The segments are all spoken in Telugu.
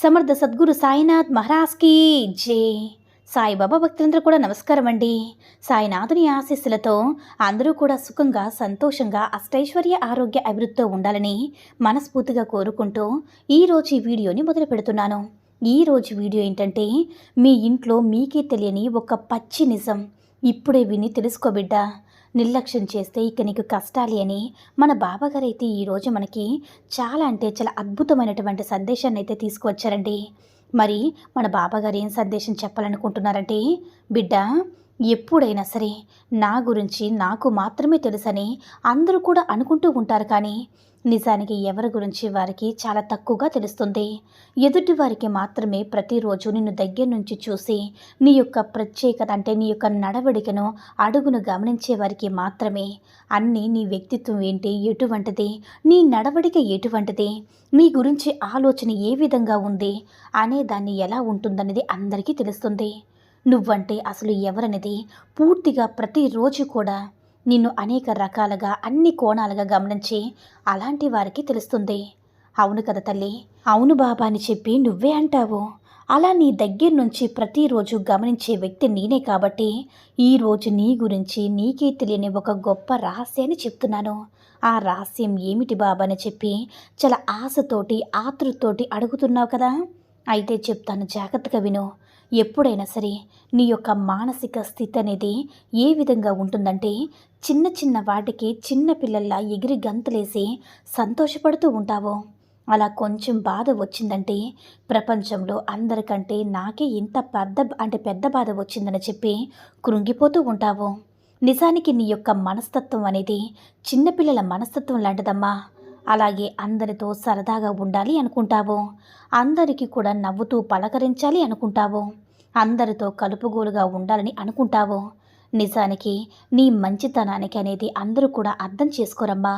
Samartha Sadguru Sainath మహారాజ్కి జే. సాయిబాబా భక్తులందరూ కూడా నమస్కారం అండి. సాయినాథుని ఆశీస్సులతో అందరూ కూడా సుఖంగా సంతోషంగా అష్టైశ్వర్య ఆరోగ్య అభివృద్ధితో ఉండాలని మనస్ఫూర్తిగా కోరుకుంటూ ఈరోజు ఈ వీడియోని మొదలు పెడుతున్నాను. ఈరోజు వీడియో ఏంటంటే మీ ఇంట్లో మీకే తెలియని ఒక పచ్చి నిజం. ఇప్పుడే విని తెలుసుకోబిడ్డా నిర్లక్ష్యం చేస్తే ఇక నీకు కష్టాలి అని మన బాబాగారు అయితే ఈరోజు మనకి చాలా అంటే చాలా అద్భుతమైనటువంటి సందేశాన్ని అయితే తీసుకువచ్చారండి. మరి మన బాబాగారు ఏం సందేశం చెప్పాలనుకుంటున్నారంటే బిడ్డ ఎప్పుడైనా సరే నా గురించి నాకు మాత్రమే తెలుసని అందరూ కూడా అనుకుంటూ ఉంటారు కానీ నిజానికి ఎవరి గురించి వారికి చాలా తక్కువగా తెలుస్తుంది. ఎదుటి వారికి మాత్రమే ప్రతిరోజు నిన్ను దగ్గర నుంచి చూసి నీ యొక్క ప్రత్యేకత అంటే నీ యొక్క నడవడికను అడుగును గమనించే వారికి మాత్రమే. అన్నీ నీ వ్యక్తిత్వం ఏంటి? ఎటువంటిది? నీ నడవడిక ఎటువంటిది? నీ గురించి ఆలోచన ఏ విధంగా ఉంది? అనే దాన్ని ఎలా ఉంటుందనేది అందరికీ తెలుస్తుంది. నువ్వంటే అసలు ఎవరనేది పూర్తిగా ప్రతిరోజు కూడా నిన్ను అనేక రకాలుగా అన్ని కోణాలుగా గమనించి అలాంటి వారికి తెలుస్తుంది. అవును కదా తల్లి? అవును బాబా అని చెప్పి నువ్వే అంటావు. అలా నీ దగ్గర నుంచి ప్రతిరోజు గమనించే వ్యక్తి నేనే కాబట్టి ఈరోజు నీ గురించి నీకే తెలియని ఒక గొప్ప రహస్యాన్ని చెప్తున్నాను. ఆ రహస్యం ఏమిటి బాబా అని చెప్పి చాలా ఆశతోటి ఆతృతోటి అడుగుతున్నావు కదా? అయితే చెప్తాను జాగ్రత్తగా విను. ఎప్పుడైనా సరే నీ యొక్క మానసిక స్థితి అనేది ఏ విధంగా ఉంటుందంటే చిన్న చిన్న వాటికి చిన్న పిల్లల్లా ఎగిరి గంతులేసి సంతోషపడుతూ ఉంటావు. అలా కొంచెం బాధ వచ్చిందంటే ప్రపంచంలో అందరికంటే నాకే ఇంత పెద్ద అంటే పెద్ద బాధ వచ్చిందని చెప్పి కృంగిపోతూ ఉంటావు. నిజానికి నీ యొక్క మనస్తత్వం అనేది చిన్నపిల్లల మనస్తత్వం లాంటిదమ్మా. అలాగే అందరితో సరదాగా ఉండాలి అనుకుంటావు. అందరికీ కూడా నవ్వుతూ పలకరించాలి అనుకుంటావు. అందరితో కలుపుగోలుగా ఉండాలని అనుకుంటావు? నిజానికి నీ మంచితనానికి అనేది అందరూ కూడా అర్థం చేసుకోరమ్మా.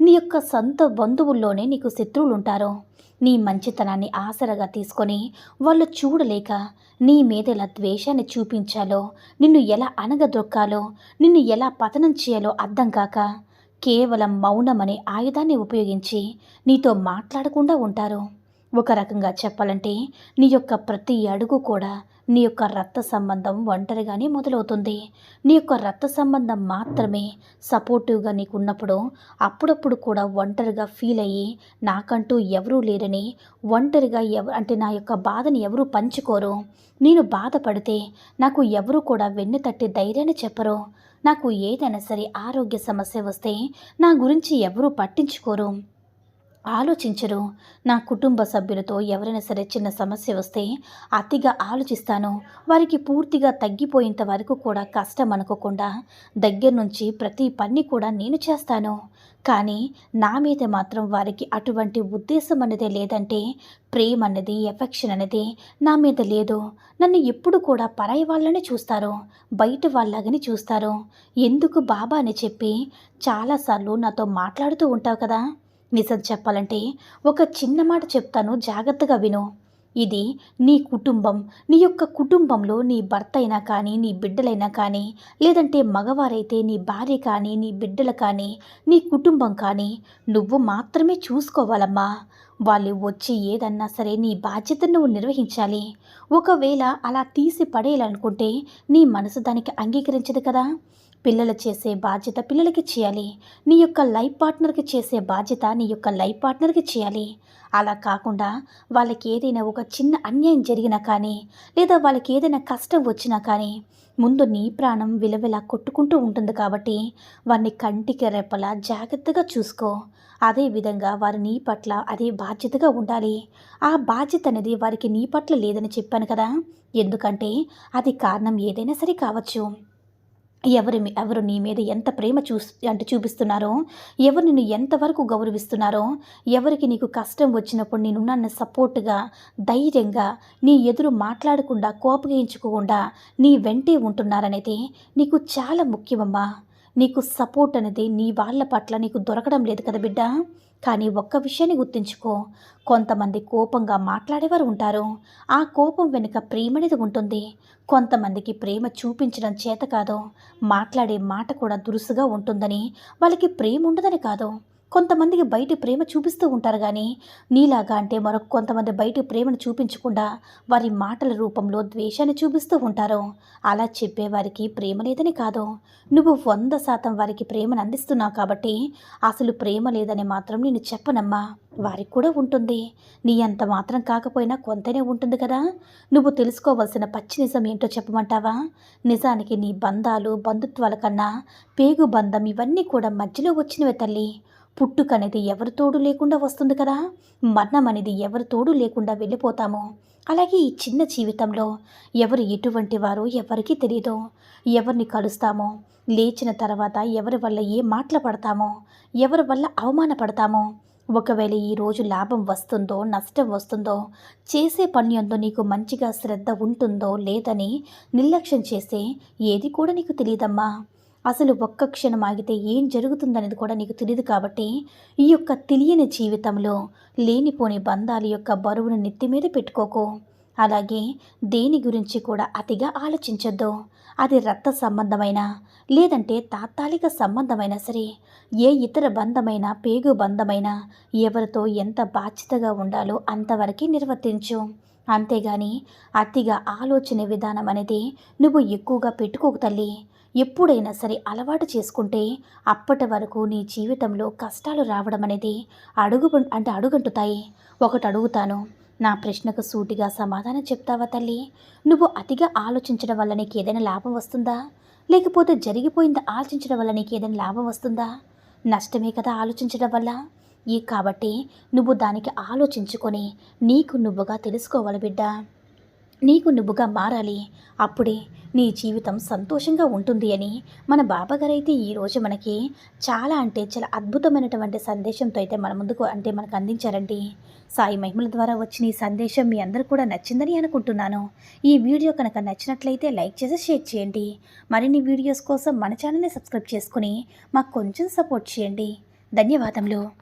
నీ యొక్క సొంత బంధువుల్లోనే నీకు శత్రువులు ఉంటారు నీ మంచితనాన్ని ఆసరగా తీసుకొని వాళ్ళు చూడలేక నీ మీద ఎలా ద్వేషాన్ని చూపించాలో నిన్ను ఎలా అనగదొక్కాలో నిన్ను ఎలా పతనం చేయాలో అర్థం కాక కేవలం మౌనం అనే ఆయుధాన్ని ఉపయోగించి నీతో మాట్లాడకుండా ఉంటారు. ఒక రకంగా చెప్పాలంటే నీ యొక్క ప్రతి అడుగు కూడా నీ యొక్క రక్త సంబంధం ఒంటరిగానే మొదలవుతుంది. నీ యొక్క రక్త సంబంధం మాత్రమే సపోర్టివ్గా నీకు ఉన్నప్పుడు అప్పుడప్పుడు కూడా ఒంటరిగా ఫీల్ అయ్యి నాకంటూ ఎవరూ లేరని ఒంటరిగా ఎవ అంటే నా యొక్క బాధని ఎవరూ పంచుకోరు. నేను బాధపడితే నాకు ఎవరు కూడా వెన్ను తట్టి ధైర్యాన్ని చెప్పరు. నాకు ఏదైనా సరే ఆరోగ్య సమస్య వస్తే నా గురించి ఎవరూ పట్టించుకోరు. ఆలోచించరు. నా కుటుంబ సభ్యులతో ఎవరైనా సరే చిన్న సమస్య వస్తే అతిగా ఆలోచిస్తాను. వారికి పూర్తిగా తగ్గిపోయేంత వరకు కూడా కష్టం అనుకోకుండా దగ్గర నుంచి ప్రతి పని కూడా నేను చేస్తాను. కానీ నా మీద మాత్రం వారికి అటువంటి ఉద్దేశం అనేది లేదంటే ప్రేమ అన్నది ఎఫెక్షన్ అనేది నా మీద లేదు. నన్ను ఎప్పుడు కూడా పరాయి వాళ్ళని చూస్తారు. బయట వాళ్ళని చూస్తారు. ఎందుకు బాబా అని చెప్పి చాలాసార్లు నాతో మాట్లాడుతూ ఉంటావు కదా? నిజం చెప్పాలంటే ఒక చిన్న మాట చెప్తాను జాగ్రత్తగా విను. ఇది నీ కుటుంబం. నీ యొక్క కుటుంబంలో నీ భర్త అయినా కానీ నీ బిడ్డలైనా కానీ లేదంటే మగవారైతే నీ భార్య కానీ నీ బిడ్డలు కానీ నీ కుటుంబం కానీ నువ్వు మాత్రమే చూసుకోవాలమ్మా. వాళ్ళు వచ్చి ఏదన్నా సరే నీ బాధ్యతను నువ్వు నిర్వహించాలి. ఒకవేళ అలా తీసి పడేయాలనుకుంటే నీ మనసు దానికి అంగీకరించదు కదా. పిల్లలు చేసే బాధ్యత పిల్లలకి చేయాలి. నీ యొక్క లైఫ్ పార్ట్నర్కి చేసే బాధ్యత నీ యొక్క లైఫ్ పార్ట్నర్కి చేయాలి. అలా కాకుండా వాళ్ళకి ఏదైనా ఒక చిన్న అన్యాయం జరిగినా కానీ లేదా వాళ్ళకి ఏదైనా కష్టం వచ్చినా కానీ ముందు నీ ప్రాణం విలవిలా కొట్టుకుంటూ ఉంటుంది కాబట్టి వారిని కంటికి రెప్పలా జాగ్రత్తగా చూసుకో. అదేవిధంగా వారి నీ పట్ల అదే బాధ్యతగా ఉండాలి. ఆ బాధ్యత అనేది వారికి నీ పట్ల లేదని చెప్పాను కదా. ఎందుకంటే అది కారణం ఏదైనా సరే కావచ్చు. ఎవరి మీ- ఎవరు నీ మీద ఎంత ప్రేమ చూ అంటే చూపిస్తున్నారో ఎవరు నిన్ను ఎంతవరకు గౌరవిస్తున్నారో ఎవరికి నీకు కష్టం వచ్చినప్పుడు నేను నన్ను సపోర్ట్గా ధైర్యంగా నీ ఎదురు మాట్లాడకుండా కోపగించుకోకుండా నీ వెంటే ఉంటున్నారనేది నీకు చాలా ముఖ్యమమ్మా. నీకు సపోర్ట్ అనేది నీ వాళ్ళ పట్ల నీకు దొరకడం లేదు కదా బిడ్డ. కానీ ఒక్క విషయాన్ని గుర్తుంచుకో. కొంతమంది కోపంగా మాట్లాడేవారు ఉంటారు. ఆ కోపం వెనుక ప్రేమ అనేది ఉంటుంది. కొంతమందికి ప్రేమ చూపించడం చేత కాదు. మాట్లాడే మాట కూడా దురుసుగా ఉంటుందని వాళ్ళకి ప్రేమ ఉండదని కాదు. కొంతమందికి బయట ప్రేమ చూపిస్తూ ఉంటారు కానీ నీలాగా అంటే మరొక కొంతమంది బయట ప్రేమను చూపించకుండా వారి మాటల రూపంలో ద్వేషాన్ని చూపిస్తూ ఉంటారు. అలా చెప్పేవారికి ప్రేమ లేదని కాదు. నువ్వు వంద శాతం వారికి ప్రేమను అందిస్తున్నావు కాబట్టి అసలు ప్రేమ లేదని మాత్రం నేను చెప్పనమ్మా. వారికి కూడా ఉంటుంది. నీ అంత మాత్రం కాకపోయినా కొంతనే ఉంటుంది కదా. నువ్వు తెలుసుకోవలసిన పచ్చి నిజం ఏంటో చెప్పమంటావా? నిజానికి నీ బంధాలు బంధుత్వాల కన్నా పేగు బంధం ఇవన్నీ కూడా మధ్యలో వచ్చినవే తల్లి. పుట్టుక అనేది ఎవరి తోడు లేకుండా వస్తుంది కదా? మరణం అనేది ఎవరి తోడు లేకుండా వెళ్ళిపోతాము. అలాగే ఈ చిన్న జీవితంలో ఎవరు ఎటువంటి వారో ఎవరికీ తెలియదు ఎవరిని కలుస్తామో? లేచిన తర్వాత ఎవరి వల్ల ఏ మాటలు పడతామో? ఎవరి వల్ల అవమానపడతామో? ఒకవేళ ఈరోజు లాభం వస్తుందో నష్టం వస్తుందో చేసే పని ఎందో నీకు మంచిగా శ్రద్ధ ఉంటుందో లేదని నిర్లక్ష్యం చేస్తే ఏది కూడా నీకు తెలియదమ్మా అసలు ఒక్క క్షణం ఆగితే ఏం జరుగుతుందనేది కూడా నీకు తెలియదు కాబట్టి ఈ యొక్క తెలియని జీవితంలో లేనిపోని బంధాల యొక్క బరువును నెత్తి మీద పెట్టుకోకు. అలాగే దేని గురించి కూడా అతిగా ఆలోచించొద్దు. అది రక్త సంబంధమైన లేదంటే తాత్కాలిక సంబంధమైనా సరే ఏ ఇతర బంధమైన పేగు బంధమైన ఎవరితో ఎంత బాధ్యతగా ఉండాలో అంతవరకే నిర్వర్తించు. అంతేగాని అతిగా ఆలోచన విధానం అనేది నువ్వు ఎక్కువగా పెట్టుకోకు తల్లి. ఎప్పుడైనా సరే అలవాటు చేసుకుంటే అప్పటి వరకు నీ జీవితంలో కష్టాలు రావడం అనేది అడుగు అంటే అడుగంటుతాయి. ఒకటి అడుగుతాను నా ప్రశ్నకు సూటిగా సమాధానం చెప్తావా తల్లి? నువ్వు అతిగా ఆలోచించడం వల్ల నీకు ఏదైనా లాభం వస్తుందా? లేకపోతే జరిగిపోయింది ఆలోచించడం వల్ల నీకు ఏదైనా లాభం వస్తుందా? నష్టమే కదా ఆలోచించడం వల్ల? ఈ కాబట్టి నువ్వు దానికి ఆలోచించుకొని నీకు నువ్వుగా తెలుసుకోవాలి బిడ్డ. నీకు నువ్వుగా మారాలి. అప్పుడే నీ జీవితం సంతోషంగా ఉంటుంది అని మన బాబాగారైతే ఈరోజు మనకి చాలా అంటే చాలా అద్భుతమైనటువంటి సందేశంతో అయితే మన ముందుకు అంటే మనకు అందించారండి. సాయి మహిమల ద్వారా వచ్చిన ఈ సందేశం మీ అందరు కూడా నచ్చిందని అనుకుంటున్నాను. ఈ వీడియో కనుక నచ్చినట్లయితే లైక్ చేసి షేర్ చేయండి. మరిన్ని వీడియోస్ కోసం మన ఛానల్ని సబ్స్క్రైబ్ చేసుకుని మాకు కొంచెం సపోర్ట్ చేయండి. ధన్యవాదములు.